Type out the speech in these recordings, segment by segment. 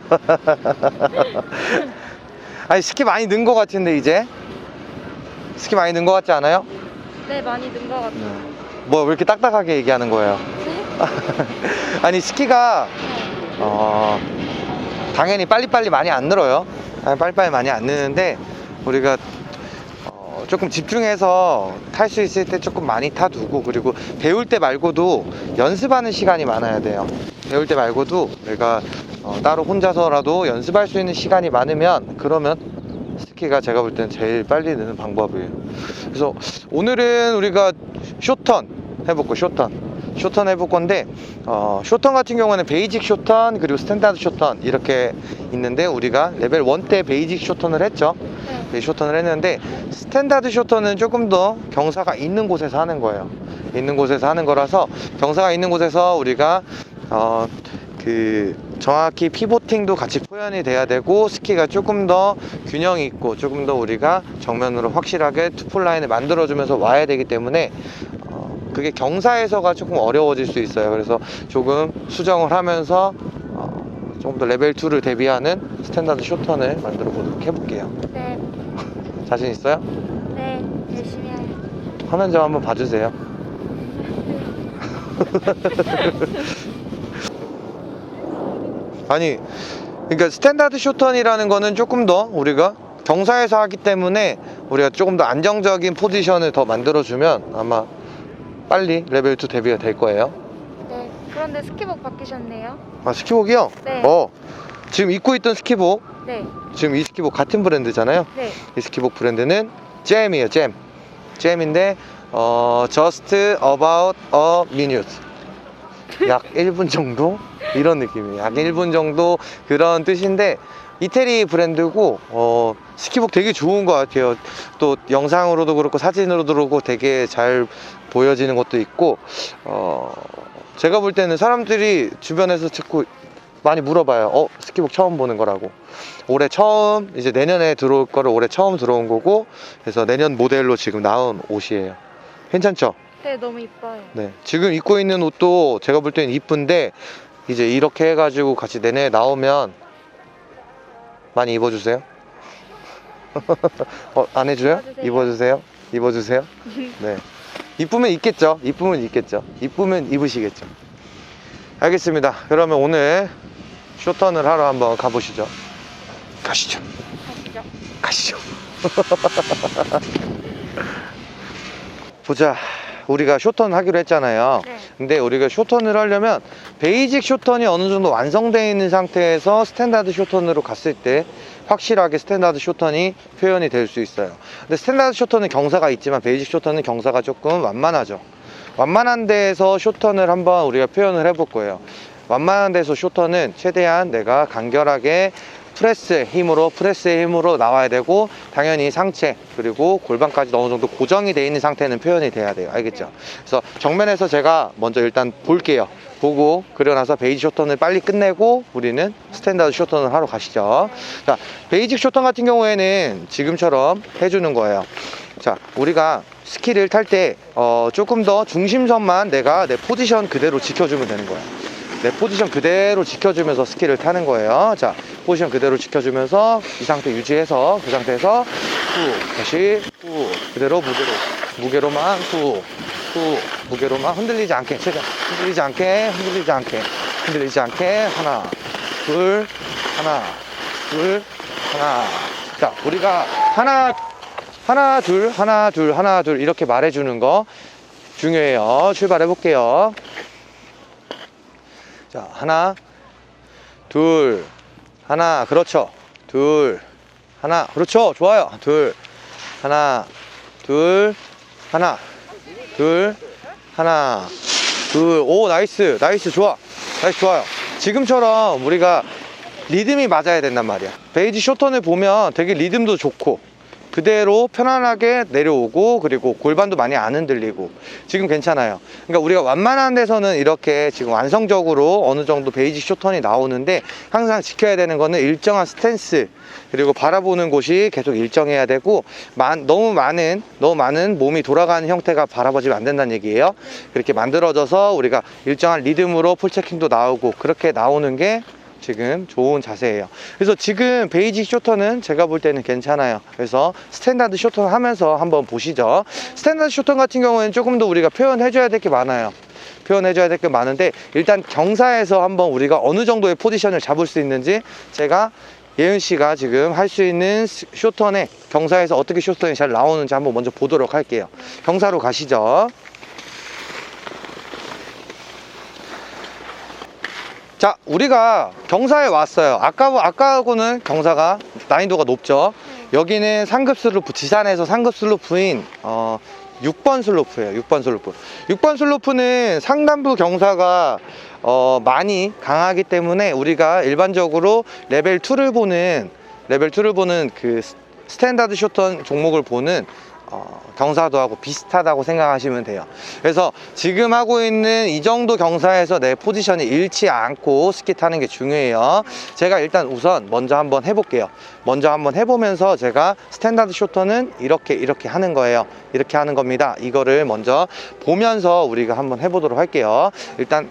아니 스키 많이 는 것 같은데 이제 스키 많이 는 것 같지 않아요? 네, 많이 는 것 같아요. 뭐 왜 이렇게 딱딱하게 얘기하는 거예요? 아니 스키가 어 당연히 빨리빨리 많이 안 늘어요. 아니, 빨리빨리 많이 안 느는데 우리가 어, 조금 집중해서 탈 수 있을 때 조금 많이 타두고 그리고 배울 때 말고도 연습하는 시간이 많아야 돼요. 배울 때 말고도 내가 어, 따로 혼자서라도 연습할 수 있는 시간이 많으면 그러면 스키가 제가 볼 때는 제일 빨리 느는 방법이에요. 그래서 오늘은 우리가 쇼턴 해볼 거 쇼턴. 쇼턴 해볼 건데 어, 쇼턴 같은 경우는 베이직 쇼턴 그리고 스탠다드 쇼턴 이렇게 있는데 우리가 레벨 1 때 베이직 쇼턴을 했죠. 네. 네, 쇼턴을 했는데 스탠다드 쇼턴은 조금 더 경사가 있는 곳에서 하는 거예요. 있는 곳에서 하는 거라서 경사가 있는 곳에서 우리가 어, 그 정확히 피보팅도 같이 표현이 돼야 되고 스키가 조금 더 균형이 있고 조금 더 우리가 정면으로 확실하게 투풀 라인을 만들어주면서 와야 되기 때문에 어, 그게 경사에서가 조금 어려워질 수 있어요. 그래서 조금 수정을 하면서 어, 조금 더 레벨 2를 대비하는 스탠다드 쇼턴을 만들어 보도록 해볼게요. 네, 자신 있어요? 네, 열심히. 화면 좀 한번 봐주세요. 아니, 그러니까 스탠다드 쇼턴이라는 거는 조금 더 우리가 경사에서 하기 때문에 우리가 조금 더 안정적인 포지션을 더 만들어주면 아마 빨리 레벨 2 데뷔가 될 거예요. 네, 그런데 스키복 바뀌셨네요. 아, 스키복이요? 네. 어, 지금 입고 있던 스키복, 네, 지금 이 스키복 같은 브랜드잖아요. 네, 이 스키복 브랜드는 잼이에요, 잼. 잼인데, 어, just about a minute. 약 1분 정도? 이런 느낌이에요. 약 1분 정도 그런 뜻인데, 이태리 브랜드고, 어, 스키복 되게 좋은 것 같아요. 또 영상으로도 그렇고 사진으로도 그렇고 되게 잘 보여지는 것도 있고, 어, 제가 볼 때는 사람들이 주변에서 자꾸 많이 물어봐요. 어, 스키복 처음 보는 거라고. 올해 처음 이제 내년에 들어올 거를 올해 처음 들어온 거고 그래서 내년 모델로 지금 나온 옷이에요. 괜찮죠? 네, 너무 이뻐요. 네. 지금 입고 있는 옷도 제가 볼 때는 이쁜데 이제 이렇게 해가지고 같이 내년에 나오면 많이 입어주세요. 어, 안 해줘요? 입어주세요. 입어주세요. 입어주세요. 네. 이쁘면 입겠죠. 이쁘면 입겠죠. 이쁘면 입으시겠죠. 알겠습니다. 그러면 오늘 쇼턴을 하러 한번 가보시죠. 가시죠. 가시죠. 가시죠. 보자. 우리가 쇼턴 하기로 했잖아요. 네, 근데 우리가 쇼턴을 하려면 베이직 쇼턴이 어느 정도 완성되어 있는 상태에서 스탠다드 쇼턴으로 갔을 때 확실하게 스탠다드 쇼턴이 표현이 될 수 있어요. 근데 스탠다드 쇼턴은 경사가 있지만 베이직 쇼턴은 경사가 조금 완만하죠. 완만한 데에서 쇼턴을 한번 우리가 표현을 해볼 거예요. 완만한 데서 쇼턴은 최대한 내가 간결하게 프레스의 힘으로 프레스의 힘으로 나와야 되고 당연히 상체 그리고 골반까지 어느 정도 고정이 돼 있는 상태는 표현이 돼야 돼요. 알겠죠? 그래서 정면에서 제가 먼저 일단 볼게요. 보고 나서 베이지 쇼턴을 빨리 끝내고 우리는 스탠다드 쇼턴을 하러 가시죠. 자 베이직 쇼턴 같은 경우에는 지금처럼 해주는 거예요. 자 우리가 스키를 탈때 어, 조금 더 중심선만 내가 내 포지션 그대로 지켜주면 되는 거예요 내 포지션 그대로 지켜주면서 스키를 타는 거예요. 자, 포지션 그대로 지켜주면서 이 상태 유지해서 그 상태에서 후 다시 후 그대로 무게로 무게로만 후 후 무게로만 흔들리지 않게 최대한 흔들리지 않게 흔들리지 않게 흔들리지 않게 하나 둘 하나 둘 하나 자 우리가 하나 하나 둘 하나 둘 하나 둘 이렇게 말해주는 거 중요해요. 출발해 볼게요. 자, 하나, 둘, 하나, 그렇죠. 둘, 하나, 그렇죠. 좋아요. 둘, 하나, 둘, 하나, 둘, 하나, 둘, 오, 나이스, 나이스, 좋아. 나이스, 좋아요. 지금처럼 우리가 리듬이 맞아야 된단 말이야. 베이지 쇼턴을 보면 되게 리듬도 좋고, 그대로 편안하게 내려오고 그리고 골반도 많이 안 흔들리고 지금 괜찮아요. 그러니까 우리가 완만한 데서는 이렇게 지금 완성적으로 어느 정도 베이직 쇼턴이 나오는데 항상 지켜야 되는 거는 일정한 스탠스 그리고 바라보는 곳이 계속 일정해야 되고 만- 너무 많은 너무 많은 몸이 돌아가는 형태가 바라보지면 안 된다는 얘기예요. 그렇게 만들어져서 우리가 일정한 리듬으로 풀체킹도 나오고 그렇게 나오는 게 지금 좋은 자세예요. 그래서 지금 베이직 쇼턴은 제가 볼 때는 괜찮아요. 그래서 스탠다드 쇼턴 하면서 한번 보시죠. 스탠다드 쇼턴 같은 경우에는 조금 더 우리가 표현해 줘야 될 게 많아요. 표현해 줘야 될 게 많은데 일단 경사에서 한번 우리가 어느 정도의 포지션을 잡을 수 있는지 제가 예은 씨가 지금 할 수 있는 스- 쇼턴에 경사에서 어떻게 쇼턴이 잘 나오는지 한번 먼저 보도록 할게요. 경사로 가시죠. 자, 우리가 경사에 왔어요. 아까, 아까하고는 경사가 난이도가 높죠. 여기는 상급 슬로프, 지산에서 상급 슬로프인, 어, 6번 슬로프예요. 6번 슬로프. 6번 슬로프는 상단부 경사가 어, 많이 강하기 때문에 우리가 일반적으로 레벨 2를 보는 레벨 2를 보는 그 스- 스탠다드 쇼턴 종목을 보는 어, 경사도하고 비슷하다고 생각하시면 돼요. 그래서 지금 하고 있는 이 정도 경사에서 내 포지션이 잃지 않고 스키 타는 게 중요해요. 제가 일단 우선 먼저 한번 해볼게요. 먼저 한번 해보면서 제가 스탠다드 쇼터는 이렇게 이렇게 하는 거예요. 이렇게 하는 겁니다. 이거를 먼저 보면서 우리가 한번 해보도록 할게요. 일단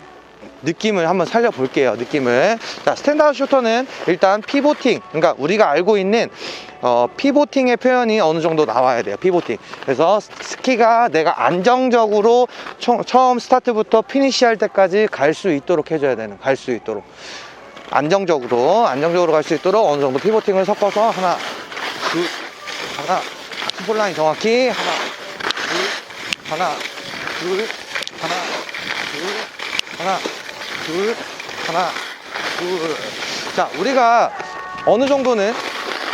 느낌을 한번 살려볼게요. 느낌을. 자, 스탠다드 쇼터는 일단 피보팅. 그러니까 우리가 알고 있는 어, 피보팅의 표현이 어느 정도 나와야 돼요. 피보팅. 그래서 스키가 내가 안정적으로 초- 처음 스타트부터 피니시 할 때까지 갈 수 있도록 해줘야 되는, 갈 수 있도록. 안정적으로, 안정적으로 갈 수 있도록 어느 정도 피보팅을 섞어서 하나, 둘, 하나, 스폴라인 정확히 하나, 둘, 하나, 둘, 하나, 둘, 하나, 둘, 하나, 둘. 자, 우리가 어느 정도는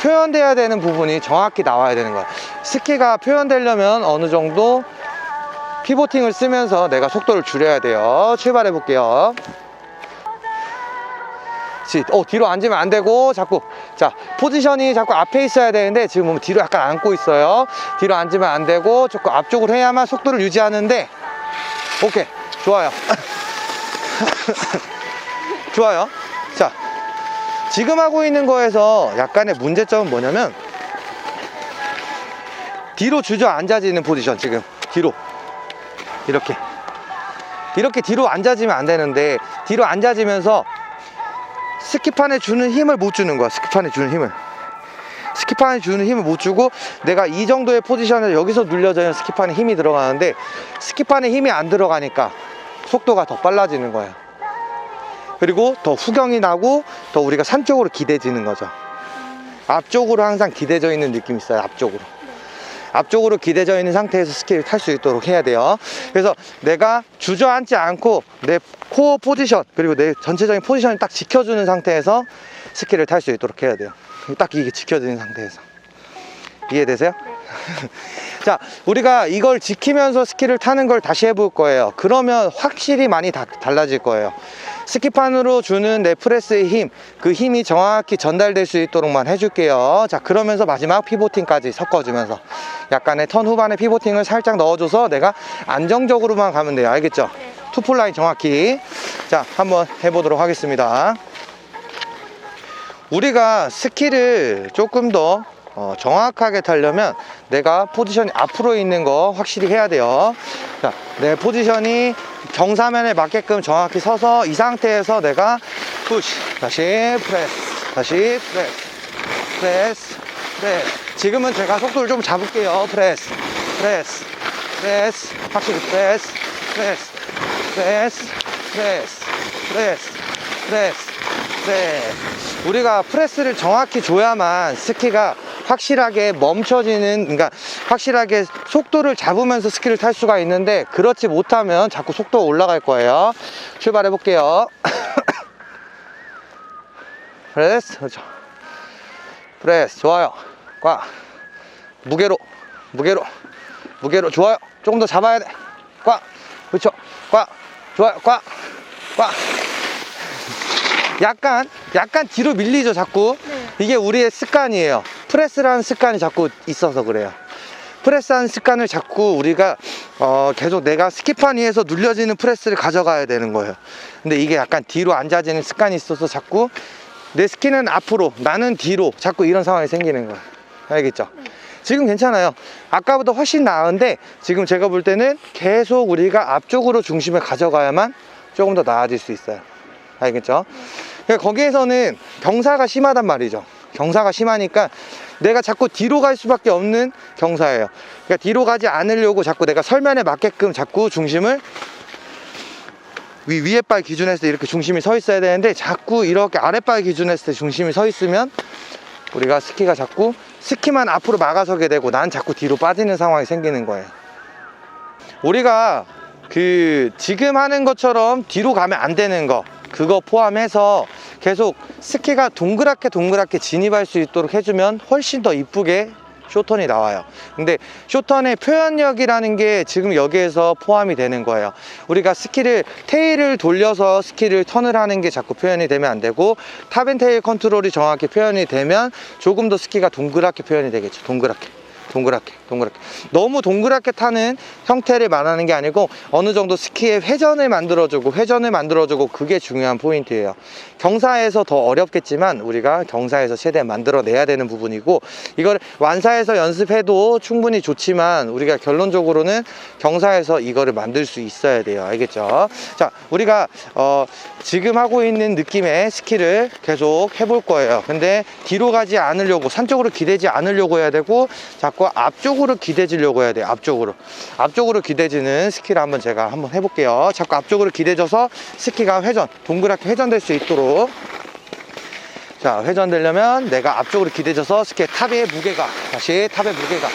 표현돼야 되는 부분이 정확히 나와야 되는 거야. 스키가 표현되려면 어느 정도 피보팅을 쓰면서 내가 속도를 줄여야 돼요. 출발해 볼게요. 시- 어, 뒤로 앉으면 안 되고 자꾸 자 포지션이 자꾸 앞에 있어야 되는데 지금 보면 뒤로 약간 앉고 있어요. 뒤로 앉으면 안 되고 자꾸 앞쪽으로 해야만 속도를 유지하는데 오케이 좋아요. 좋아요. 자 지금 하고 있는 거에서 약간의 문제점은 뭐냐면 뒤로 주저앉아지는 포지션 지금. 뒤로. 이렇게. 이렇게 뒤로 앉아지면 안 되는데 뒤로 앉아지면서 스키판에 주는 힘을 못 주는 거야 스키판에 주는 힘을. 스키판에 주는 힘을 못 주고 내가 이 정도의 포지션에 여기서 눌려져야 스키판에 힘이 들어가는데 스키판에 힘이 안 들어가니까 속도가 더 빨라지는 거예요 그리고 더 후경이 나고 더 우리가 산 쪽으로 기대지는 거죠. 앞쪽으로 항상 기대져 있는 느낌이 있어요 앞쪽으로. 앞쪽으로 기대져 있는 상태에서 스키를 탈 수 있도록 해야 돼요. 그래서 내가 주저앉지 않고 내 코어 포지션 그리고 내 전체적인 포지션을 딱 지켜주는 상태에서 스키를 탈 수 있도록 해야 돼요. 딱 이게 지켜지는 상태에서. 이해되세요? 자 우리가 이걸 지키면서 스키를 타는 걸 다시 해볼 거예요 그러면 확실히 많이 다- 달라질 거예요 스키판으로 주는 내 프레스의 힘, 그 힘이 정확히 전달될 수 있도록만 해줄게요. 자, 그러면서 마지막 피보팅까지 섞어주면서 약간의 턴 후반에 피보팅을 살짝 넣어줘서 내가 안정적으로만 가면 돼요. 알겠죠? 네. 투폴라인 정확히. 자, 한번 해보도록 하겠습니다. 우리가 스키를 조금 더 어, 정확하게 타려면 내가 포지션이 앞으로 있는 거 확실히 해야 돼요. 자, 내 포지션이 경사면에 맞게끔 정확히 서서 이 상태에서 내가 푸시, 다시 프레스, 다시 프레스, 프레스, 프레스. 지금은 제가 속도를 좀 잡을게요. 프레스, 프레스, 프레스, 확실히 프레스, 프레스, 프레스, 프레스, 프레스, 프레스, 프레스. 우리가 프레스를 정확히 줘야만 스키가 확실하게 멈춰지는, 그러니까 확실하게 속도를 잡으면서 스키를 탈 수가 있는데 그렇지 못하면 자꾸 속도가 올라갈 거예요. 출발해 볼게요. 프레스, 그렇죠. 프레스, 좋아요. 꽉. 무게로, 무게로, 무게로, 좋아요. 조금 더 잡아야 돼. 꽉. 그렇죠. 꽉. 좋아요. 꽉. 꽉. 약간, 약간 뒤로 밀리죠, 자꾸. 네. 이게 우리의 습관이에요. 프레스라는 습관이 자꾸 있어서 그래요. 프레스하는 습관을 자꾸 우리가 어, 계속 내가 스키판 위에서 눌려지는 프레스를 가져가야 되는 거예요. 근데 이게 약간 뒤로 앉아지는 습관이 있어서 자꾸 내 스키는 앞으로 나는 뒤로 자꾸 이런 상황이 생기는 거예요. 알겠죠? 지금 괜찮아요. 아까보다 훨씬 나은데 지금 제가 볼 때는 계속 우리가 앞쪽으로 중심을 가져가야만 조금 더 나아질 수 있어요. 알겠죠? 그러니까 거기에서는 경사가 심하단 말이죠. 경사가 심하니까 내가 자꾸 뒤로 갈 수밖에 없는 경사예요. 그러니까 뒤로 가지 않으려고 자꾸 내가 설면에 맞게끔 자꾸 중심을 위, 위에 발 기준에서 이렇게 중심이 서 있어야 되는데 자꾸 이렇게 아랫발 기준에서 중심이 서 있으면 우리가 스키가 자꾸 스키만 앞으로 막아서게 되고 난 자꾸 뒤로 빠지는 상황이 생기는 거예요. 우리가 그 지금 하는 것처럼 뒤로 가면 안 되는 거 그거 포함해서 계속 스키가 동그랗게 동그랗게 진입할 수 있도록 해주면 훨씬 더 이쁘게 쇼턴이 나와요. 근데 쇼턴의 표현력이라는 게 지금 여기에서 포함이 되는 거예요. 우리가 스키를 테일을 돌려서 스키를 턴을 하는 게 자꾸 표현이 되면 안 되고 탑앤테일 컨트롤이 정확히 표현이 되면 조금 더 스키가 동그랗게 표현이 되겠죠. 동그랗게. 동그랗게 동그랗게. 너무 동그랗게 타는 형태를 말하는 게 아니고 어느 정도 스키의 회전을 만들어주고 회전을 만들어주고 그게 중요한 포인트예요. 경사에서 더 어렵겠지만 우리가 경사에서 최대한 만들어내야 되는 부분이고 이걸 완사해서 연습해도 충분히 좋지만 우리가 결론적으로는 경사에서 이거를 만들 수 있어야 돼요. 알겠죠? 자 우리가 어, 지금 하고 있는 느낌의 스키를 계속 해볼 거예요. 근데 뒤로 가지 않으려고 산 쪽으로 기대지 않으려고 해야 되고 자꾸 앞쪽으로 기대지려고 해야 돼요 앞쪽으로. 앞쪽으로 기대지는 스키를 한번 제가 한번 해볼게요. 자꾸 앞쪽으로 기대져서 스키가 회전 동그랗게 회전될 수 있도록. 자 회전되려면 내가 앞쪽으로 기대져서 스키의 탑의 무게가 다시 탑의 무게가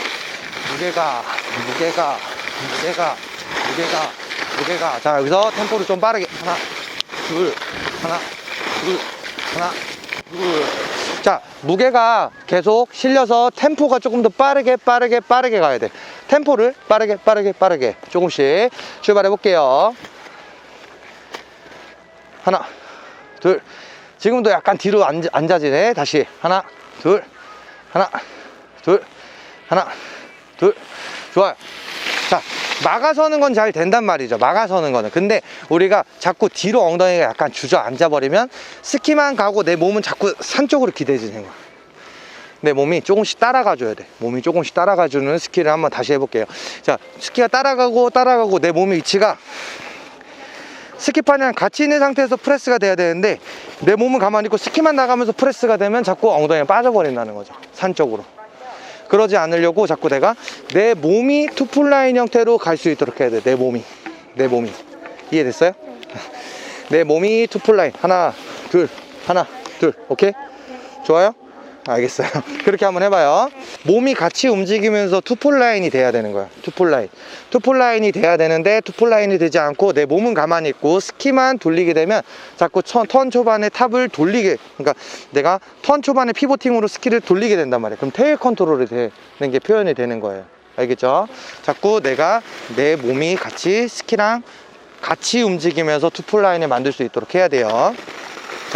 무게가 무게가 무게가 무게가 무게가. 자 여기서 템포를 좀 빠르게. 하나 둘 하나 둘 하나 둘 자 무게가 계속 실려서 템포가 조금 더 빠르게 빠르게 빠르게 가야 돼. 템포를 빠르게 빠르게 빠르게 조금씩 출발해 볼게요. 하나 둘. 지금도 약간 뒤로 앉, 앉아지네. 다시. 하나 둘. 하나 둘. 하나 둘. 좋아요. 자 막아서는 건 잘 된단 말이죠. 막아서는 거는. 근데 우리가 자꾸 뒤로 엉덩이가 약간 주저앉아 버리면 스키만 가고 내 몸은 자꾸 산 쪽으로 기대지는 거야. 내 몸이 조금씩 따라가 줘야 돼. 몸이 조금씩 따라가 주는 스키를 한번 다시 해볼게요. 자 스키가 따라가고 따라가고 내 몸의 위치가 스키판이랑 같이 있는 상태에서 프레스가 돼야 되는데 내 몸은 가만히 있고 스키만 나가면서 프레스가 되면 자꾸 엉덩이가 빠져버린다는 거죠. 산 쪽으로 그러지 않으려고 자꾸 내가 내 몸이 투풀라인 형태로 갈 수 있도록 해야 돼. 내 몸이. 내 몸이. 이해됐어요? 내 몸이 투풀라인. 하나 둘. 하나 둘. 오케이? 좋아요? 알겠어요. 그렇게 한번 해봐요. 몸이 같이 움직이면서 투폴 라인이 돼야 되는 거야. 투폴 라인. 투폴 라인이 돼야 되는데 투폴 라인이 되지 않고 내 몸은 가만히 있고 스키만 돌리게 되면 자꾸 턴, 턴 초반에 탑을 돌리게 그러니까 내가 턴 초반에 피보팅으로 스키를 돌리게 된단 말이야. 그럼 테일 컨트롤이 되는 게 표현이 되는 거예요. 알겠죠? 자꾸 내가 내 몸이 같이 스키랑 같이 움직이면서 투폴 라인을 만들 수 있도록 해야 돼요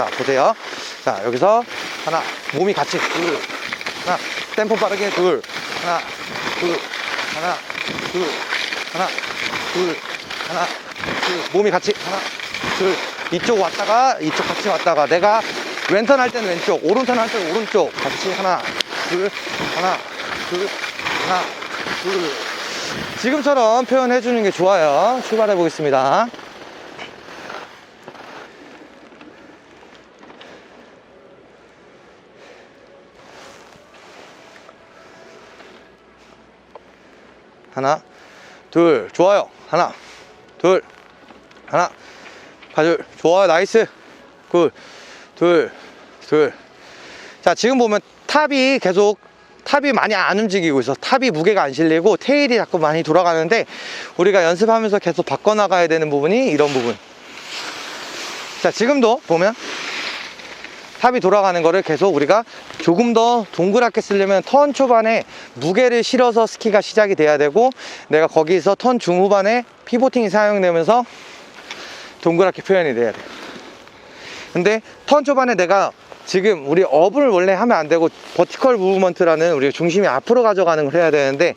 자 보세요. 자 여기서 하나 몸이 같이 둘 하나 템포 빠르게 둘 하나 둘 하나 둘 하나 둘 하나 둘. 몸이 같이 하나 둘. 이쪽 왔다가 이쪽 같이 왔다가 내가 왼턴 할 때는 왼쪽 오른턴 할 때는 오른쪽 같이 하나 둘 하나 둘 하나 둘. 지금처럼 표현해 주는 게 좋아요. 출발해 보겠습니다 하나, 둘, 좋아요. 하나, 둘, 하나, 가둘, 좋아요. 나이스. 굿, 둘, 둘. 자, 지금 보면 탑이 계속 탑이 많이 안 움직이고 있어. 탑이 무게가 안 실리고 테일이 자꾸 많이 돌아가는데 우리가 연습하면서 계속 바꿔나가야 되는 부분이 이런 부분. 자, 지금도 보면 탑이 돌아가는 거를 계속 우리가 조금 더 동그랗게 쓰려면 턴 초반에 무게를 실어서 스키가 시작이 돼야 되고 내가 거기서 턴 중후반에 피보팅이 사용되면서 동그랗게 표현이 돼야 돼요. 근데 턴 초반에 내가 지금 우리 업을 원래 하면 안 되고 버티컬 무브먼트라는 우리 중심이 앞으로 가져가는 걸 해야 되는데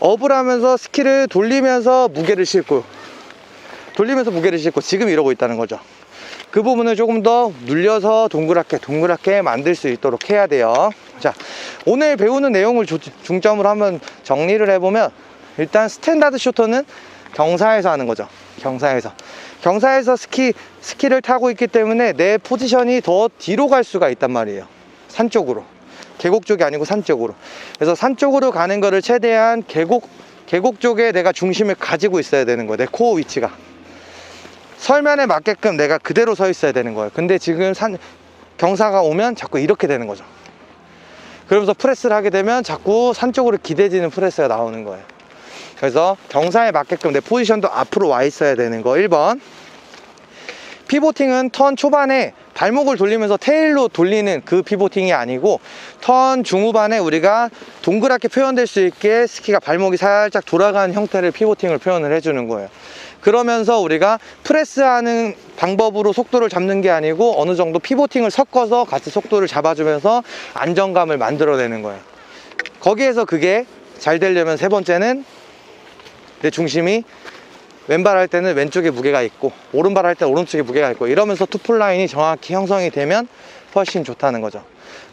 업을 하면서 스키를 돌리면서 무게를 싣고 돌리면서 무게를 싣고 지금 이러고 있다는 거죠 그 부분을 조금 더 눌려서 동그랗게 동그랗게 만들 수 있도록 해야 돼요 자 오늘 배우는 내용을 조- 중점으로 한번 정리를 해보면 일단 스탠다드 쇼터는 경사에서 하는 거죠. 경사에서. 경사에서 스키, 스키를 타고 있기 때문에 내 포지션이 더 뒤로 갈 수가 있단 말이에요. 산 쪽으로. 계곡 쪽이 아니고 산 쪽으로. 그래서 산 쪽으로 가는 거를 최대한 계곡, 계곡 쪽에 내가 중심을 가지고 있어야 되는 거예요. 내 코어 위치가. 설면에 맞게끔 내가 그대로 서 있어야 되는 거예요. 근데 지금 산, 경사가 오면 자꾸 이렇게 되는 거죠. 그러면서 프레스를 하게 되면 자꾸 산 쪽으로 기대지는 프레스가 나오는 거예요. 그래서 경사에 맞게끔 내 포지션도 앞으로 와 있어야 되는 거 1번 피보팅은 턴 초반에 발목을 돌리면서 테일로 돌리는 그 피보팅이 아니고 턴 중후반에 우리가 동그랗게 표현될 수 있게 스키가 발목이 살짝 돌아가는 형태를 피보팅을 표현을 해주는 거예요 그러면서 우리가 프레스하는 방법으로 속도를 잡는 게 아니고 어느 정도 피보팅을 섞어서 같이 속도를 잡아주면서 안정감을 만들어내는 거예요. 거기에서 그게 잘 되려면 세 번째는 내 중심이 왼발 할 때는 왼쪽에 무게가 있고 오른발 할 때 오른쪽에 무게가 있고 이러면서 투풀 라인이 정확히 형성이 되면 훨씬 좋다는 거죠.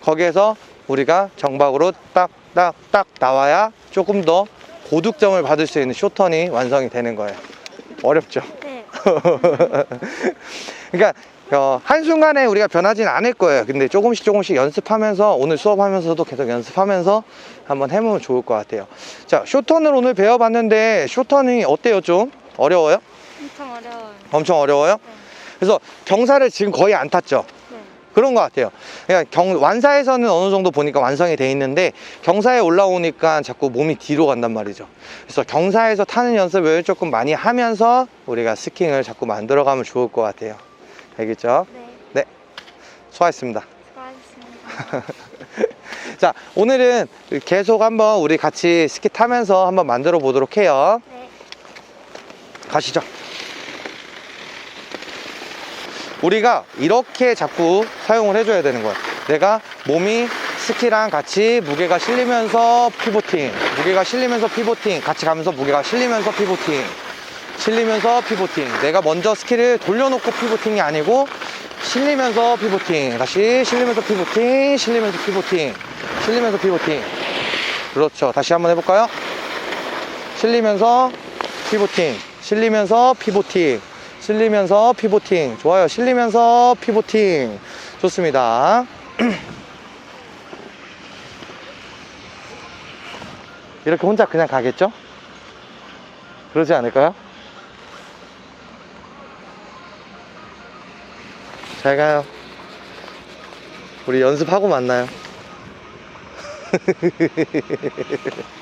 거기에서 우리가 정박으로 딱딱딱 나와야 조금 더 고득점을 받을 수 있는 쇼턴이 완성이 되는 거예요 어렵죠 네. 그러니까 어, 한순간에 우리가 변하진 않을 거예요. 근데 조금씩 조금씩 연습하면서 오늘 수업하면서도 계속 연습하면서 한번 해보면 좋을 것 같아요. 자, 쇼턴을 오늘 배워봤는데 쇼턴이 어때요? 좀 어려워요? 엄청 어려워요. 엄청 어려워요? 네. 그래서 경사를 지금 거의 안 탔죠? 네. 그런 것 같아요. 그냥 경, 완사에서는 어느 정도 보니까 완성이 돼 있는데 경사에 올라오니까 자꾸 몸이 뒤로 간단 말이죠. 그래서 경사에서 타는 연습을 조금 많이 하면서 우리가 스킹을 자꾸 만들어 가면 좋을 것 같아요. 알겠죠? 네. 수고하셨습니다. 수고하셨습니다. 자, 오늘은 계속 한번 우리 같이 스키 타면서 한번 만들어 보도록 해요. 네. 가시죠. 우리가 이렇게 자꾸 사용을 해줘야 되는 거야. 내가 몸이 스키랑 같이 무게가 실리면서 피보팅, 무게가 실리면서 피보팅, 같이 가면서 무게가 실리면서 피보팅, 실리면서 피보팅. 내가 먼저 스키를 돌려놓고 피보팅이 아니고 실리면서 피보팅, 다시 실리면서 피보팅, 실리면서 피보팅, 실리면서 피보팅. 그렇죠. 다시 한번 해볼까요? 실리면서 피보팅 실리면서 피보팅 실리면서 피보팅. 좋아요. 실리면서 피보팅. 좋습니다. 이렇게 혼자 그냥 가겠죠? 그러지 않을까요? 잘 가요. 우리 연습하고 만나요